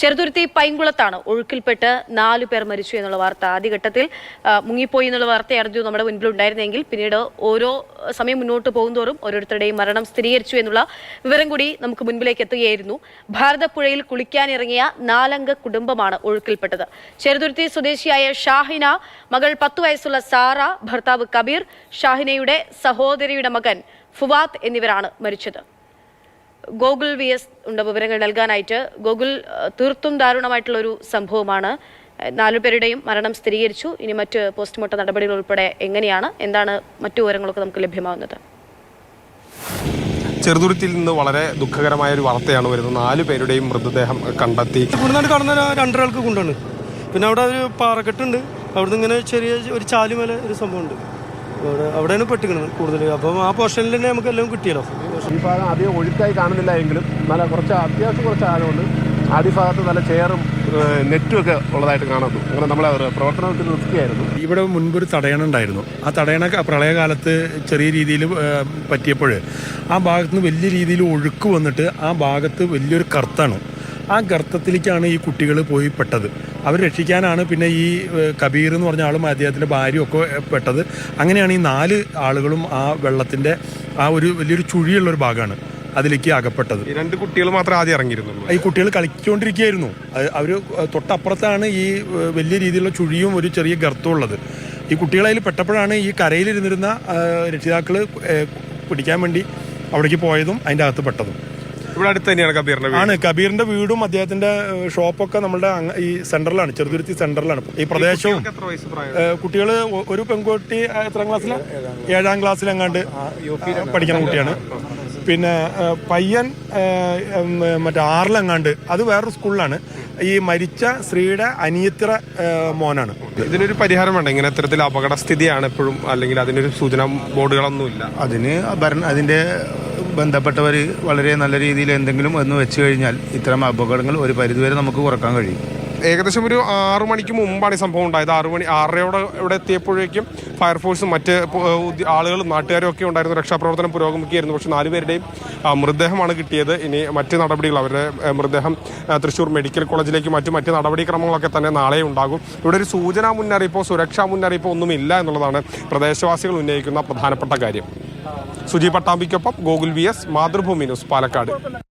ചെറുതുരുത്തി പൈങ്കുളത്താണ്. ഒഴുക്കിൽപ്പെട്ട് നാലു പേർ മരിച്ചു എന്നുള്ള വാർത്ത ആദ്യഘട്ടത്തിൽ മുങ്ങിപ്പോയി എന്നുള്ള വാർത്തയായിരുന്നു നമ്മുടെ മുൻപിൽ ഉണ്ടായിരുന്നെങ്കിൽ പിന്നീട് ഓരോ സമയം മുന്നോട്ട് പോകുന്തോറും ഓരോരുത്തരുടെയും മരണം സ്ഥിരീകരിച്ചു എന്നുള്ള വിവരം കൂടി നമുക്ക് മുൻപിലേക്ക് എത്തുകയായിരുന്നു. ഭാരതപ്പുഴയിൽ കുളിക്കാനിറങ്ങിയ നാലംഗ കുടുംബമാണ് ഒഴുക്കിൽപ്പെട്ടത്. ചെറുതുരുത്തി സ്വദേശിയായ ഷാഹിന മകൾ പത്തു വയസ്സുള്ള സാറ ഭർത്താവ് കബീർ ഷാഹിനയുടെ സഹോദരിയുടെ മകൻ ഫുവാത്ത് എന്നിവരാണ് മരിച്ചത്. ഗോകുൽ വി എസ് ഉണ്ട് വിവരങ്ങൾ നൽകാനായിട്ട് ഗോകുൽ തീർത്തും ദാരുണമായിട്ടുള്ള ഒരു സംഭവമാണ് നാലു നാലുപേരുടെയും മരണം സ്ഥിരീകരിച്ചു. ഇനി മറ്റ് പോസ്റ്റ്മോർട്ടം നടപടികൾ ഉൾപ്പെടെ എങ്ങനെയാണ്? എന്താണ് മറ്റു വിവരങ്ങളൊക്കെ നമുക്ക് ലഭ്യമാവുന്നത് ചെറുതുരുത്തിൽ നിന്ന് വളരെ ദുഃഖകരമായ ഒരു വാർത്തയാണ് വരുന്നത്. നാല് പേരുടെയും മൃതദേഹം കണ്ടെത്തി. ഇവിടുന്ന് രണ്ടരൾക്ക് രണ്ടൊരാൾക്ക് കൊണ്ടാണ് പിന്നെ അവിടെ ഒരു പാറക്കെട്ടുണ്ട്. അവിടുന്ന് ഇങ്ങനെ ചെറിയ ഒരു ചാലുമല ഒരു സംഭവമുണ്ട്. അവിടെ അവിടെയാണ് പെട്ടിക്കുന്നത് കൂടുതൽ അപ്പം ആ പോർഷനിൽ തന്നെ നമുക്ക് എല്ലാം കിട്ടിയല്ലോ. ഈ ഭാഗം അധികം ഒഴുക്കായി കാണുന്നില്ല എങ്കിലും നല്ല കുറച്ച് അത്യാവശ്യം കുറച്ച് ആഴമുണ്ട് ആദ്യ ഭാഗത്ത് നല്ല ചെയറും നെറ്റും ഒക്കെ ഉള്ളതായിട്ട് കാണുന്നു അങ്ങനെ നമ്മളെ പ്രവർത്തനത്തിൽ നിർത്തിയായിരുന്നു. ഇവിടെ മുൻപൊരു തടയണ ഉണ്ടായിരുന്നു. ആ തടയണ പ്രളയകാലത്ത് ചെറിയ രീതിയിൽ പറ്റിയപ്പോൾ ആ ഭാഗത്ത് നിന്ന് വലിയ രീതിയിൽ ഒഴുക്ക് വന്നിട്ട് ആ ഭാഗത്ത് വലിയൊരു കർത്താണ്. ആ ഗർത്തത്തിലേക്കാണ് ഈ കുട്ടികൾ പോയി പെട്ടത് അവർ രക്ഷിക്കാനാണ് പിന്നെ ഈ കബീർ എന്ന് പറഞ്ഞ ആളും അദ്ദേഹത്തിന്റെ ഭാര്യയും ഒക്കെ പെട്ടത്. അങ്ങനെയാണ് ഈ നാല് ആളുകളും ആ വെള്ളത്തിന്റെ ആ ഒരു വലിയൊരു ചുഴിയുള്ള ഒരു ഭാഗമാണ് അതിലേക്ക് അകപ്പെട്ടത്. രണ്ട് കുട്ടികൾ മാത്രം ആദ്യം ഇറങ്ങിയിരുന്നു ഈ കുട്ടികൾ കളിച്ചുകൊണ്ടിരിക്കുകയായിരുന്നു. അവർ തൊട്ടപ്പുറത്താണ് ഈ വലിയ രീതിയിലുള്ള ചുഴിയും ഒരു ചെറിയ ഗർത്തവും ഉള്ളത്. ഈ കുട്ടികളതിൽ പെട്ടപ്പോഴാണ് ഈ കരയിലിരുന്നിരുന്ന രക്ഷിതാക്കൾ പിടിക്കാൻ വേണ്ടി അവിടേക്ക് പോയതും അതിന്റെ അകത്ത് പെട്ടതും. ഇവിടെ അടുത്ത് തന്നെയാണ് കബീറിന്റെ വീട്. ആണ് കബീറിന്റെ വീടും അദ്ദേഹത്തിന്റെ ഷോപ്പൊക്കെ നമ്മുടെ ഈ സെന്ററിലാണ് ചെറുതുരുത്തി സെന്ററിലാണ്. ഈ പ്രദേശവും കുട്ടികൾ ഒരു പെൺകുട്ടി എത്രാം ക്ലാസ്സിലാണ് ഏഴാം ക്ലാസ്സിൽ എങ്ങാണ്ട് പഠിക്കുന്ന കുട്ടിയാണ്. പിന്നെ പയ്യൻ മറ്റേ ആറിലെങ്ങാണ്ട് അത് വേറൊരു സ്കൂളിലാണ്. ഈ മരിച്ച സ്ത്രീയുടെ അനിയത്തിറ മോനാണ്. ഇതിനൊരു പരിഹാരം വേണ്ട ഇങ്ങനെ ഇത്തരത്തിൽ അപകടസ്ഥിതിയാണ് എപ്പോഴും അല്ലെങ്കിൽ അതിനൊരു സൂചന ബോർഡുകളൊന്നുമില്ല. അതിന് അതിന്റെ ബന്ധപ്പെട്ടവർ വളരെ നല്ല രീതിയിൽ എന്തെങ്കിലും ഒന്ന് വെച്ച് കഴിഞ്ഞാൽ ഇത്തരം അപകടങ്ങൾ ഒരു പരിധിവരെ നമുക്ക് കുറയ്ക്കാൻ കഴിയും. ഏകദേശം ഒരു ആറു മണിക്ക് മുമ്പാണ് ഈ സംഭവം ഉണ്ടായത്. ആറു മണി ആറരയോടെ ഇവിടെ എത്തിയപ്പോഴേക്കും ഫയർഫോഴ്സും മറ്റ് ആളുകളും നാട്ടുകാരും ഒക്കെ ഉണ്ടായിരുന്നു. രക്ഷാപ്രവർത്തനം പുരോഗമിക്കുകയായിരുന്നു. പക്ഷേ നാലുപേരുടെയും മൃതദേഹമാണ് കിട്ടിയത്. ഇനി മറ്റ് നടപടികൾ അവരുടെ മൃതദേഹം തൃശ്ശൂർ മെഡിക്കൽ കോളേജിലേക്ക് മറ്റു മറ്റ് നടപടിക്രമങ്ങളൊക്കെ തന്നെ നാളെ ഉണ്ടാകും. ഇവിടെ ഒരു സൂചനാ മുന്നറിയിപ്പോ സുരക്ഷാ മുന്നറിയിപ്പോ ഒന്നുമില്ല എന്നുള്ളതാണ് പ്രദേശവാസികൾ ഉന്നയിക്കുന്ന പ്രധാനപ്പെട്ട കാര്യം. Suji പട്ടാമ്പിക്കൊപ്പം Gokul V S Mathrubhumi news Palakkad.